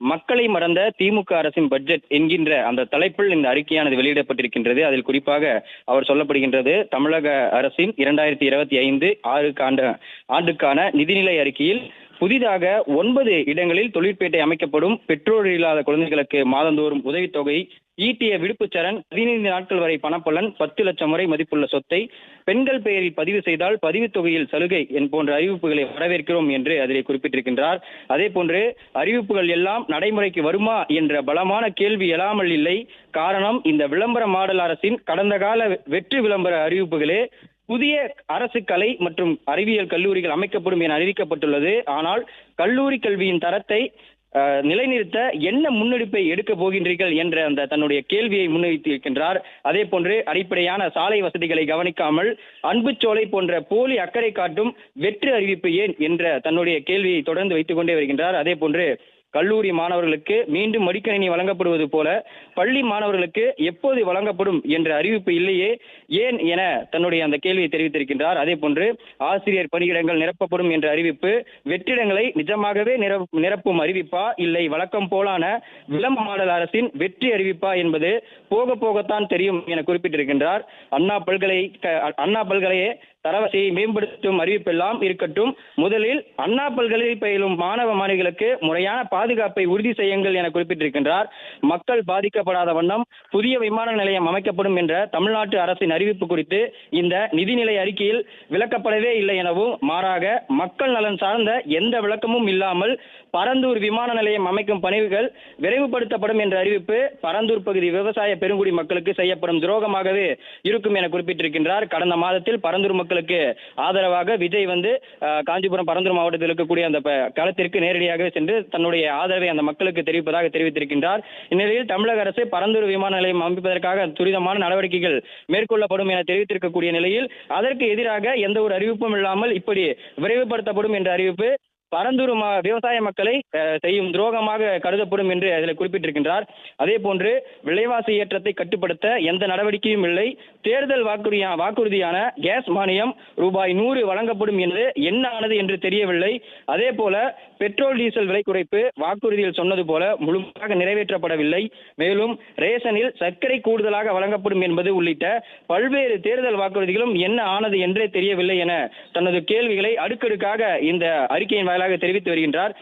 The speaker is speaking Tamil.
மக்களை மறந்த திமுக அரசின் பட்ஜெட் என்கின்ற அந்த தலைப்பில் இந்த அறிக்கையானது வெளியிடப்பட்டிருக்கின்றது. அதில் குறிப்பாக அவர் சொல்லப்படுகின்றது தமிழக அரசின் இரண்டாயிரத்தி இருபத்தி ஐந்து ஆறுக்காண்ட ஆண்டுக்கான நிதிநிலை அறிக்கையில் புதிதாக ஒன்பது இடங்களில் தொழிற்பேட்டை அமைக்கப்படும் பெற்றோர் இல்லாத குழந்தைகளுக்கு மாதந்தோறும் உதவித்தொகை ஈட்டிய விடுப்புச்சரண் பதினைந்து நாட்கள் வரை பணப்பலன் பத்து லட்சம் வரை மதிப்புள்ள சொத்தை பெண்கள் பெயரில் பதிவு செய்தால் பதிவு தொகையில் சலுகை என் போன்ற அறிவிப்புகளை வரவேற்கிறோம் என்று அதில் குறிப்பிட்டிருக்கின்றார். அதே போன்று அறிவிப்புகள் எல்லாம் நடைமுறைக்கு வருமா என்ற பலமான கேள்வி எழாமல் இல்லை. காரணம் இந்த விளம்பர மாடல் அரசின் கடந்த கால வெற்றி விளம்பர அறிவிப்புகளே புதிய அரசு கலை மற்றும் அறிவியல் கல்லூரிகள் அமைக்கப்படும் என அறிவிக்கப்பட்டுள்ளது. ஆனால் கல்லூரி கல்வியின் தரத்தை நிலைநிறுத்த என்ன முன்னெடுப்பை எடுக்க போகின்றீர்கள் என்ற அந்த தன்னுடைய கேள்வியை முன்வைத்திருக்கின்றார் அதே போன்று அடிப்படையான சாலை வசதிகளை கவனிக்காமல் அன்புச்சோலை போன்ற போலி அக்கறை காட்டும் வெற்று அறிவிப்பு ஏன் என்ற தன்னுடைய கேள்வியை தொடர்ந்து வைத்துக் கொண்டே வருகின்றார். அதே போன்று கல்லூரி மாணவர்களுக்கு மீண்டும் மடிக்கணினி வழங்கப்படுவது போல பள்ளி மாணவர்களுக்கு எப்போது வழங்கப்படும் என்ற அறிவிப்பு இல்லையே ஏன் என தன்னுடைய அந்த கேள்வியை தெரிவித்திருக்கின்றார். அதே போன்று ஆசிரியர் பணியிடங்கள் நிரப்பப்படும் என்ற அறிவிப்பு வெற்றிடங்களை நிஜமாகவே நிரப்- நிரப்பும் அறிவிப்பா இல்லை வழக்கம் போலான விளம்ப மாடல் அரசின் வெற்றி அறிவிப்பா என்பது போக போகத்தான் தெரியும் என குறிப்பிட்டிருக்கின்றார். அண்ணா பல்கலை அண்ணா பல்கலையே தரவரிசையை மேம்படுத்தும் அறிவிப்பெல்லாம் இருக்கட்டும். முதலில் அண்ணா பல்கலை பயிலும் மாணவ மாணவிகளுக்கு முறையான பாதுகாப்பை உறுதி செய்யுங்கள் என குறிப்பிட்டிருக்கின்றார். மக்கள் பாதிக்கப்படாத வண்ணம் புதிய விமான நிலையம் அமைக்கப்படும் என்ற தமிழ்நாட்டு அரசின் அறிவிப்பு குறித்து இந்த நிதிநிலை அறிக்கையில் விளக்கப்படவே இல்லை எனவும் மாறாக மக்கள் நலன் சார்ந்த எந்த விளக்கமும் இல்லாமல் பரந்தூர் விமான நிலையம் அமைக்கும் பணிகள் விரைவுபடுத்தப்படும் என்ற அறிவிப்பு பரந்தூர் பகுதி விவசாய பெருங்குடி மக்களுக்கு செய்யப்படும் துரோகமாகவே இருக்கும் என குறிப்பிட்டிருக்கின்றார். கடந்த மாதத்தில் பரந்தூர் மக்கள் மக்களுக்கு ஆதரவாக விஜய் வந்து காஞ்சிபுரம் பரந்தூர் மாவட்டத்தில் இருக்கக்கூடிய அந்த களத்திற்கு நேரடியாக சென்று தன்னுடைய ஆதரவை அந்த மக்களுக்கு தெரிவிப்பதாக தெரிவித்திருக்கின்றார். இந்நிலையில் தமிழக அரசு பரந்தூர் விமான நிலையம் அமைப்பதற்காக துரிதமான நடவடிக்கைகள் மேற்கொள்ளப்படும் என தெரிவித்திருக்கக்கூடிய நிலையில் அதற்கு எதிராக எந்த ஒரு அறிவிப்பும் இல்லாமல் இப்படி விரைவுபடுத்தப்படும் என்ற அறிவிப்பு பரந்தூர் விவசாய மக்களை செய்யும் துரோகமாக கருதப்படும் என்று அதில் குறிப்பிட்டிருக்கின்றார். அதே போன்று விலைவாசி ஏற்றத்தை கட்டுப்படுத்த எந்த நடவடிக்கையும் இல்லை. தேர்தல் வாக்குறுதியா வாக்குறுதியான கேஸ் மானியம் ரூபாய் நூறு வழங்கப்படும் என்று என்ன ஆனது என்று தெரியவில்லை. அதே போல பெட்ரோல் டீசல் விலை குறைப்பு வாக்குறுதியில் சொன்னது போல முழுமையாக நிறைவேற்றப்படவில்லை. மேலும் ரேஷனில் சர்க்கரை கூடுதலாக வழங்கப்படும் என்பது உள்ளிட்ட பல்வேறு தேர்தல் வாக்குறுதிகளும் என்ன ஆனது என்றே தெரியவில்லை என தனது கேள்விகளை அடுக்கடுக்காக இந்த அறிக்கையின் வாயிலாக தெரிவித்து வருகின்றார்.